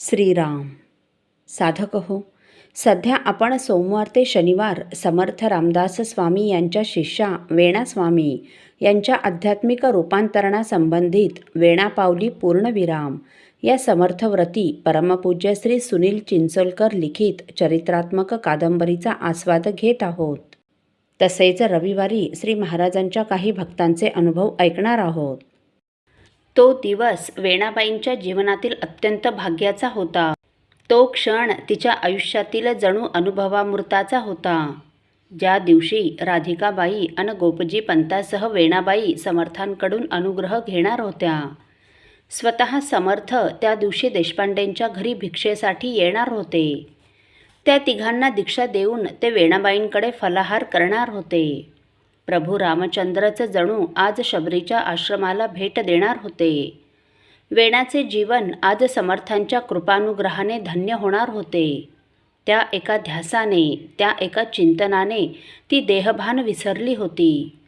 श्रीराम साधक हो. सध्या आपण सोमवार ते शनिवार समर्थ रामदास स्वामी यांच्या शिष्या वेणास्वामी यांच्या आध्यात्मिक रूपांतरणासंबंधित वेणापावली पूर्णविराम या समर्थव्रती परमपूज्य श्री सुनील चिंचोलकर लिखित चरित्रात्मक कादंबरीचा आस्वाद घेत आहोत. तसेच रविवारी श्री महाराजांच्या काही भक्तांचे अनुभव ऐकणार आहोत. तो दिवस वेणाबाईंच्या जीवनातील अत्यंत भाग्याचा होता. तो क्षण तिच्या आयुष्यातील जणू अनुभवामृताचा होता. ज्या दिवशी राधिकाबाई आणि गोपजी पंतासह वेणाबाई समर्थांकडून अनुग्रह घेणार होत्या स्वतः समर्थ त्या दिवशी देशपांडेंच्या घरी भिक्षेसाठी येणार होते. त्या तिघांना दीक्षा देऊन ते वेणाबाईंकडे फलाहार करणार होते. प्रभू रामचंद्रचं जणू आज शबरीच्या आश्रमाला भेट देणार होते. वेणाचे जीवन आज समर्थांच्या कृपानुग्रहाने धन्य होणार होते. त्या एका ध्यासाने त्या एका चिंतनाने ती देहभान विसरली होती.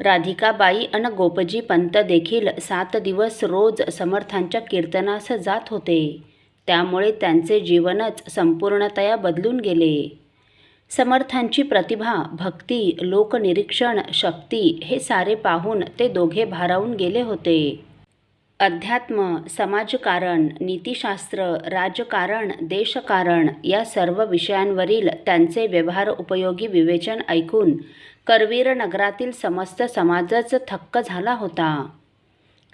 राधिकाबाई अन गोपजी पंत देखील सात दिवस रोज समर्थांच्या कीर्तनास जात होते. त्यामुळे त्यांचे जीवनच संपूर्णतया बदलून गेले. समर्थांची प्रतिभा भक्ती लोकनिरीक्षण शक्ती हे सारे पाहून ते दोघे भारावून गेले होते. अध्यात्म समाजकारण नीतिशास्त्र राजकारण देशकारण या सर्व विषयांवरील त्यांचे व्यवहार उपयोगी विवेचन ऐकून करवीर नगरातील समस्त समाजच थक्क झाला होता.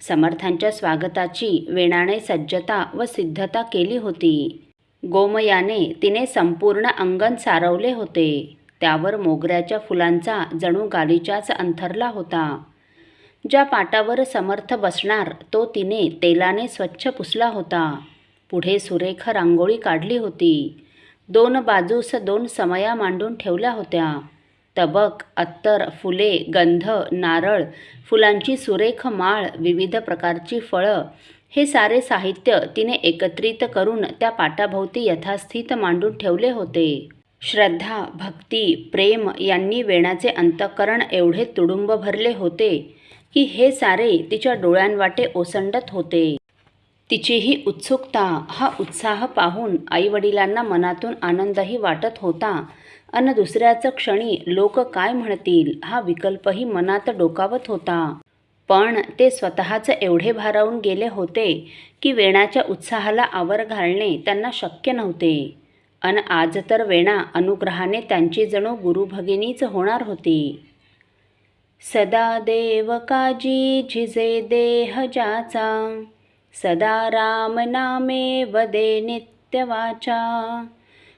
समर्थांच्या स्वागताची वेणाने सज्जता व सिद्धता केली होती. गोमयाने तिने संपूर्ण अंगण सारवले होते. त्यावर मोगऱ्याच्या फुलांचा जणू गालीचाच अंथरला होता. ज्या पाटावर समर्थ बसणार तो तिने तेलाने स्वच्छ पुसला होता. पुढे सुरेख रांगोळी काढली होती. दोन बाजूस दोन समया मांडून ठेवल्या होत्या. तबक अत्तर फुले गंध नारळ फुलांची सुरेख माळ विविध प्रकारची फळं हे सारे साहित्य तिने एकत्रित करून त्या पाटाभोवती यथास्थित मांडून ठेवले होते. श्रद्धा भक्ती प्रेम यांनी वेणाचे अंतःकरण एवढे तुडुंब भरले होते. की हे सारे तिच्या डोळ्यांवाटे ओसंडत होते. तिचीही उत्सुकता हा उत्साह पाहून आईवडिलांना मनातून आनंदही वाटत होता. अन दुसऱ्याचं क्षणी लोक काय म्हणतील हा विकल्पही मनात डोकावत होता. पण ते स्वतःचं एवढे भारावून गेले होते की वेणाच्या उत्साहाला आवर घालणे त्यांना शक्य नव्हते. अन आज तर वेणा अनुग्रहाने त्यांची जणू गुरुभगिनीच होणार होती. सदा देव काजी झिजे देह जाचा सदा राम नामे वदे नित्यवाचा.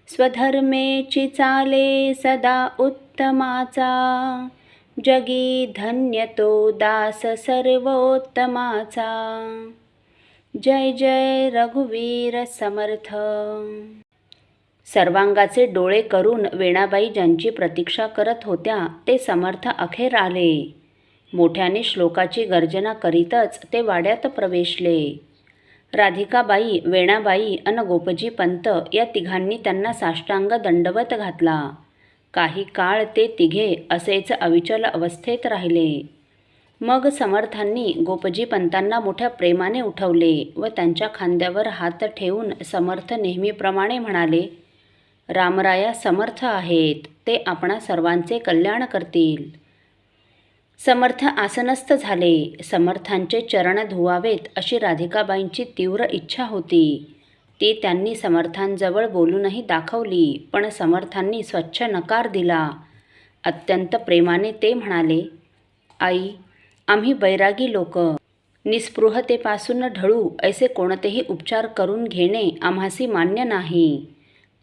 स्वधर्मेची चाले सदा उत्तमाचा जगी धन्य तो दास सर्वोत्तमाचा. जय जय रघुवीर समर्थ. सर्वांगाचे डोळे करून वेणाबाई ज्यांची प्रतीक्षा करत होत्या ते समर्थ अखेर आले. मोठ्याने श्लोकाची गर्जना करीतच ते वाड्यात प्रवेशले. राधिकाबाई वेणाबाई अन गोपजी पंत या तिघांनी त्यांना साष्टांग दंडवत घातला. काही काळ ते तिघे असेच अविचल अवस्थेत राहिले. मग समर्थांनी गोपजी पंतांना मोठ्या प्रेमाने उठवले व त्यांच्या खांद्यावर हात ठेवून समर्थ नेहमीप्रमाणे म्हणाले रामराया समर्थ आहेत. ते आपणा सर्वांचे कल्याण करतील. समर्थ आसनस्थ झाले. समर्थांचे चरण धुवावेत अशी राधिकाबाईंची तीव्र इच्छा होती. ती त्यांनी समर्थांजवळ बोलूनही दाखवली पण समर्थांनी स्वच्छ नकार दिला. अत्यंत प्रेमाने ते म्हणाले आई आम्ही बैरागी लोक. निस्पृहतेपासून ढळू ऐसे कोणतेही उपचार करून घेणे आम्हासी मान्य नाही.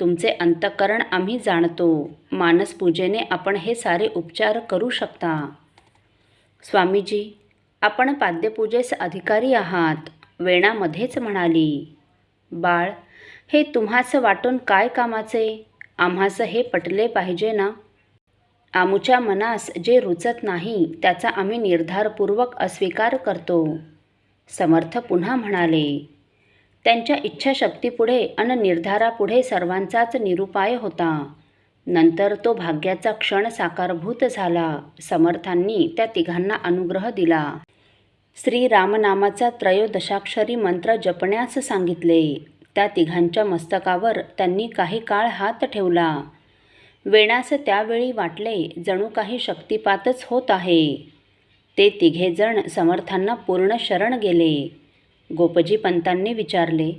तुमचे अंतकरण आम्ही जाणतो. मानसपूजेने आपण हे सारे उपचार करू शकता. स्वामीजी आपण पाद्यपूजेस अधिकारी आहात वेणामध्येच म्हणाली. बाळ हे तुम्हास वाटून काय कामाचे? आम्हास हे पटले पाहिजे ना? आमुच्या मनास जे रुचत नाही त्याचा आम्ही निर्धारपूर्वक अस्वीकार करतो. समर्थ पुन्हा म्हणाले. त्यांच्या इच्छाशक्तीपुढे आणि निर्धारापुढे सर्वांचाच निरुपाय होता. नंतर तो भाग्याचा क्षण साकारभूत झाला. समर्थांनी त्या तिघांना अनुग्रह दिला. श्रीरामनामाचा त्रयोदशाक्षरी मंत्र जपण्यास सांगितले. त्या तिघांच्या मस्तकावर त्यांनी काही काळ हात ठेवला. वेणास त्यावेळी वाटले जणू काही शक्तिपातच होत आहे. ते तिघेजण समर्थांना पूर्ण शरण गेले. गोपजी पंतांनी विचारले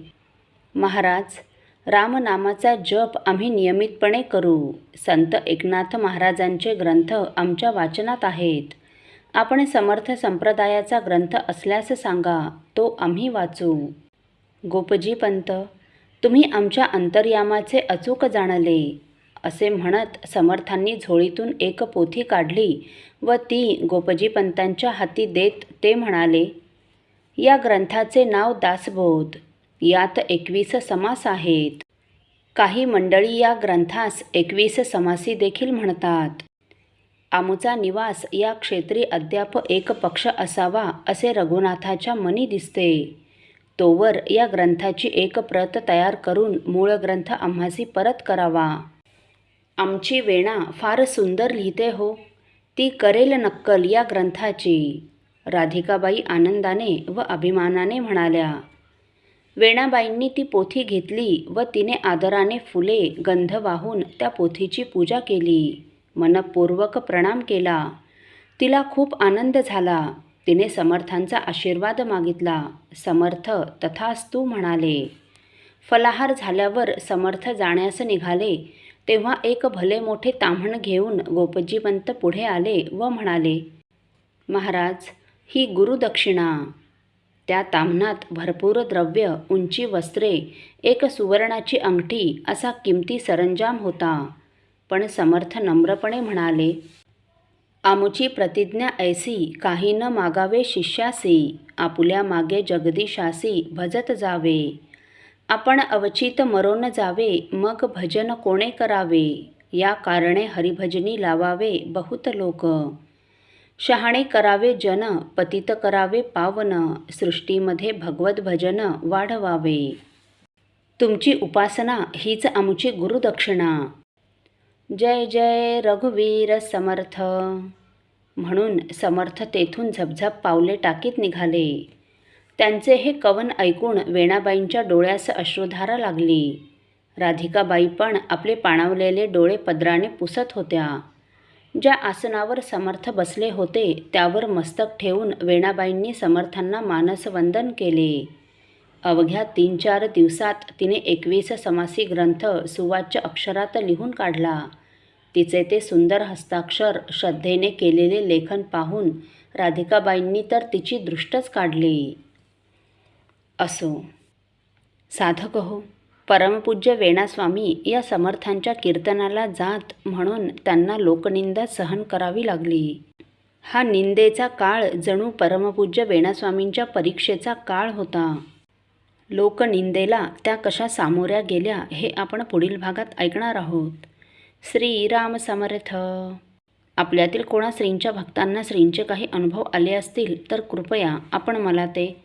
महाराज रामनामाचा जप आम्ही नियमितपणे करू. संत एकनाथ महाराजांचे ग्रंथ आमच्या वाचनात आहेत. आपण समर्थ संप्रदायाचा ग्रंथ असल्यास सांगा तो आम्ही वाचू. गोपजी पंत तुम्ही आमच्या अंतर्यामाचे अचूक जाणले असे म्हणत समर्थांनी झोळीतून एक पोथी काढली व ती गोपजी पंतांच्या हाती देत ते म्हणाले या ग्रंथाचे नाव दासबोध. यात एकवीस समास आहेत. काही मंडळी या ग्रंथास एकवीस समासी देखील म्हणतात. आमुचा निवास या क्षेत्री अद्याप एक पक्ष असावा असे रघुनाथाच्या मनी दिसते. तोवर या ग्रंथाची एक प्रत तयार करून मूळ ग्रंथ आम्हासी परत करावा. आमची वेणा फार सुंदर लिहिते हो. ती करेल नक्कल या ग्रंथाची. राधिकाबाई आनंदाने व अभिमानाने म्हणाल्या वेणाबाईंनी ती पोथी घेतली व तिने आदराने फुले गंध वाहून त्या पोथीची पूजा केली. मनपूर्वक प्रणाम केला. तिला खूप आनंद झाला. तिने समर्थांचा आशीर्वाद मागितला. समर्थ तथास्तू म्हणाले फलाहार झाल्यावर समर्थ जाण्यास निघाले तेव्हा एक भले मोठे ताम्हण घेऊन गोपजीपंत पुढे आले व म्हणाले महाराज ही गुरुदक्षिणा. त्या ताम्हणात भरपूर द्रव्य उंची वस्त्रे एक सुवर्णाची अंगठी असा किमती सरंजाम होता. पण समर्थ नम्रपणे म्हणाले आमुची प्रतिज्ञा ऐसी काही न मागावे शिष्यासी आपुल्या मागे जगदीशासी भजत जावे. आपण अवचित मरोन जावे मग भजन कोणे करावे? या कारणे हरिभजनी लावावे बहुत लोक. शहाणे करावे जन पतित करावे पावन सृष्टीमध्ये भगवत भजन वाढवावे. तुमची उपासना हीच आमची गुरुदक्षिणा. जय जय रघुवीर समर्थ. म्हणून समर्थ तेथून झपझप पावले टाकीत निघाले. त्यांचे हे कवन ऐकून वेणाबाईंच्या डोळ्यास अश्रुधारा लागली. राधिकाबाई पण आपले पाणावलेले डोळे पदराने पुसत होत्या. ज्या आसनावर समर्थ बसले होते त्यावर मस्तक ठेवून वेणाबाईंनी समर्थांना मानसवंदन केले. अवघ्या तीन चार दिवसात तिने एकवीस समासी ग्रंथ सुवाच्य अक्षरात लिहून काढला. तिचे ते सुंदर हस्ताक्षर श्रद्धेने केलेले लेखन पाहून राधिकाबाईंनी तर तिची दृष्टच काढली. असो. साधक हो. परमपूज्य वेणास्वामी या समर्थांच्या कीर्तनाला जात म्हणून त्यांना लोकनिंदा सहन करावी लागली. हा निंदेचा काळ जणू परमपूज्य वेणास्वामींच्या परीक्षेचा काळ होता. लोकनिंदेला त्या कशा सामोऱ्या गेल्या हे आपण पुढील भागात ऐकणार आहोत. श्रीराम समर्थ. आपल्यातील कोणा श्रींच्या भक्तांना श्रींचे काही अनुभव आले असतील तर कृपया आपण मला ते